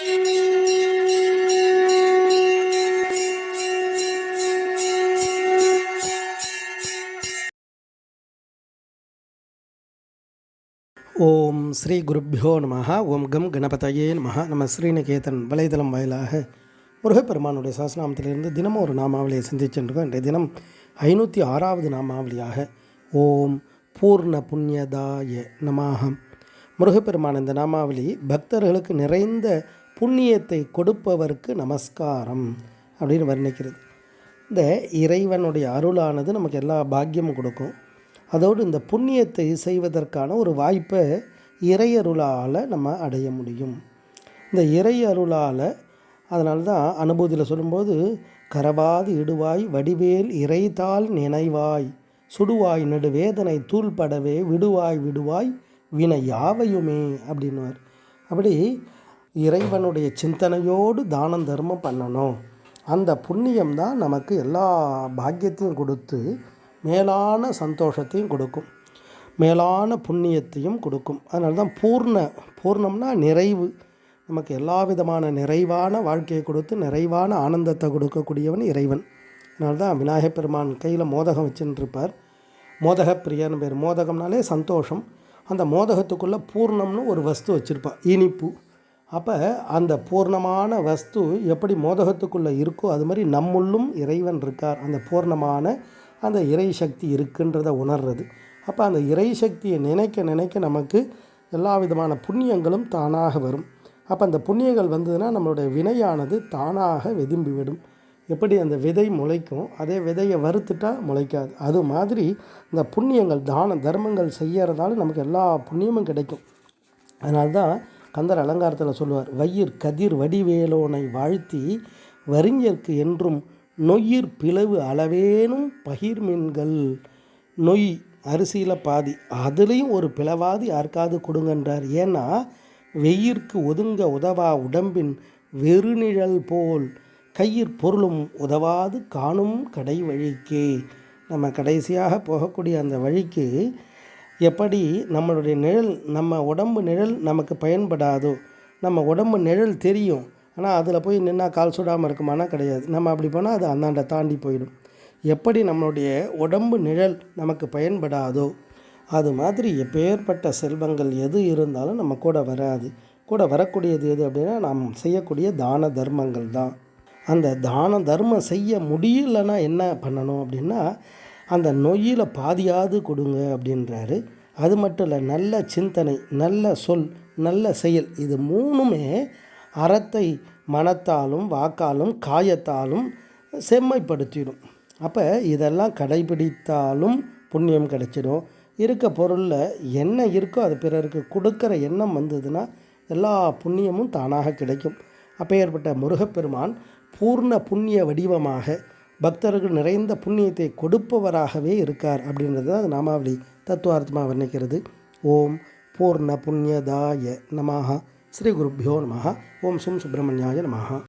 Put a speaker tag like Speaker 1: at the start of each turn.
Speaker 1: ஓம் ஸ்ரீ குருப்பியோ நம ஓம் கம் கணபதையே நம நம்ம ஸ்ரீநிகேதன் வலைதளம் வாயிலாக முருகப்பெருமானுடைய சாசனாமத்திலிருந்து தினமும் ஒரு நாமாவளியை சிந்திச்சென்றிருக்கோம் இன்றைய தினம் ஐநூற்றி ஆறாவது நாமாவளியாக ஓம் பூர்ண புண்ணியதாய நமாகம் முருகப்பெருமான் இந்த நாமாவளி பக்தர்களுக்கு நிறைந்த புண்ணியத்தை கொடுப்பவருக்கு நமஸ்காரம் அப்படின்னு வர்ணிக்கிறது. இந்த இறைவனுடைய அருளானது நமக்கு எல்லா பாக்கியமும் கொடுக்கும். அதோடு இந்த புண்ணியத்தை செய்வதற்கான ஒரு வாய்ப்பை இறையருளால் நம்ம அடைய முடியும். இந்த இறையருளால் அதனால தான் அனுபூதியில் சொல்லும்போது கரவாது இடுவாய் வடிவேல் இறைத்தால் நினைவாய் சுடுவாய் நடுவேதனை தூள்படவே விடுவாய் விடுவாய் வினை யாவையுமே அப்படின்னுவார். அப்படி இறைவனுடைய சிந்தனையோடு தானம் தர்மம் பண்ணணும். அந்த புண்ணியம் தான் நமக்கு எல்லா பாக்கியத்தையும் கொடுத்து மேலான சந்தோஷத்தையும் கொடுக்கும். மேலான புண்ணியத்தையும் கொடுக்கும். அதனால தான் பூர்ண பூர்ணம்னா நிறைவு. நமக்கு எல்லா விதமான நிறைவான வாழ்க்கையை கொடுத்து நிறைவான ஆனந்தத்தை கொடுக்கக்கூடியவன் இறைவன். அதனால தான் விநாயகப் பெருமான் கையில் மோதகம் வச்சுருப்பார் மோதகப்பிரியன்னு பேர். மோதகம்னாலே சந்தோஷம். அந்த மோதகத்துக்குள்ளே பூர்ணம்னு ஒரு வஸ்து வச்சுருப்பா. இனிப்பு. அப்போ அந்த பூர்ணமான வஸ்து எப்படி மோதகத்துக்குள்ளே இருக்கோ அது மாதிரி நம்முள்ளும் இறைவன் இருக்கார். அந்த பூர்ணமான அந்த இறை சக்தி இருக்குன்றதை உணர்றது. அப்போ அந்த இறை சக்தியை நினைக்க நினைக்க நமக்கு எல்லா விதமான புண்ணியங்களும் தானாக வரும். அப்போ அந்த புண்ணியங்கள் வந்ததுன்னா நம்மளுடைய வினையானது தானாக வெதும்பிவிடும் எப்படி அந்த விதை முளைக்கும் அதே விதையை வறுத்துட்டா முளைக்காது. அது மாதிரி இந்த புண்ணியங்கள் தான தர்மங்கள் செய்யறதால நமக்கு எல்லா புண்ணியமும் கிடைக்கும். அதனால்தான் கந்தர் அலங்காரத்தில் சொல்லுவார் வயிர் கதிர் வடிவேலோனை வாழ்த்தி வறிஞர்க்கு என்றும் நொய்யிற் பிளவு அளவேனும் பகிர்மின்கள். நொய் அரிசியில் பாதி அதுலேயும் ஒரு பிளவாது யாருக்காவது கொடுங்கன்றார். ஏன்னா வெயிற்கு ஒதுங்க உதவா உடம்பின் வெறுநிழல் போல் கையிற் பொருளும் உதவாது காணும் கடை வழிக்கே. நம்ம கடைசியாக போகக்கூடிய அந்த வழிக்கு எப்படி நம்மளுடைய நிழல் நம்ம உடம்பு நிழல் நமக்கு பயன்படாதோ நம்ம உடம்பு நிழல் தெரியும். ஆனால் அதில் போய் நின்னா கால் சுடாமல் இருக்குமானா கிடையாது. நம்ம அப்படி போனால் அது அந்தாண்ட தாண்டி போயிடும். எப்படி நம்மளுடைய உடம்பு நிழல் நமக்கு பயன்படாதோ அது மாதிரி எப்பேற்பட்ட செல்வங்கள் எது இருந்தாலும் நம்ம கூட வராது. கூட வரக்கூடியது எது அப்படின்னா நாம் செய்யக்கூடிய தான தர்மங்கள் தான். அந்த தான தர்மம் செய்ய முடியலன்னா என்ன பண்ணணும் அப்படின்னா அந்த நொய்யில் பாதியாவது கொடுங்க அப்படின்றாரு. அது மட்டும் இல்லை நல்ல சிந்தனை நல்ல சொல் நல்ல செயல் இது மூணுமே அறத்தை மனத்தாலும் வாக்காலும் காயத்தாலும் செம்மைப்படுத்திடும். அப்போ இதெல்லாம் கடைபிடித்தாலும் புண்ணியம் கிடைச்சிடும். இருக்க பொருளில் என்ன இருக்கோ அது பிறருக்கு கொடுக்குற எண்ணம் வந்ததுன்னா எல்லா புண்ணியமும் தானாக கிடைக்கும். அப்பேற்பட்ட முருகப்பெருமான் பூர்ண புண்ணிய வடிவமாக பக்தர்கள் நிறைந்த புண்ணியத்தை கொடுப்பவராகவே இருக்கார் அப்படின்றது தான் அது நாமாவளி தத்துவார்த்தமாக வர்ணிக்கிறது. ஓம் பூர்ண புண்ணியதாய நமாக ஸ்ரீ குருப்பியோ நமः ஓம் சும் சுப்பிரமணியாய நமः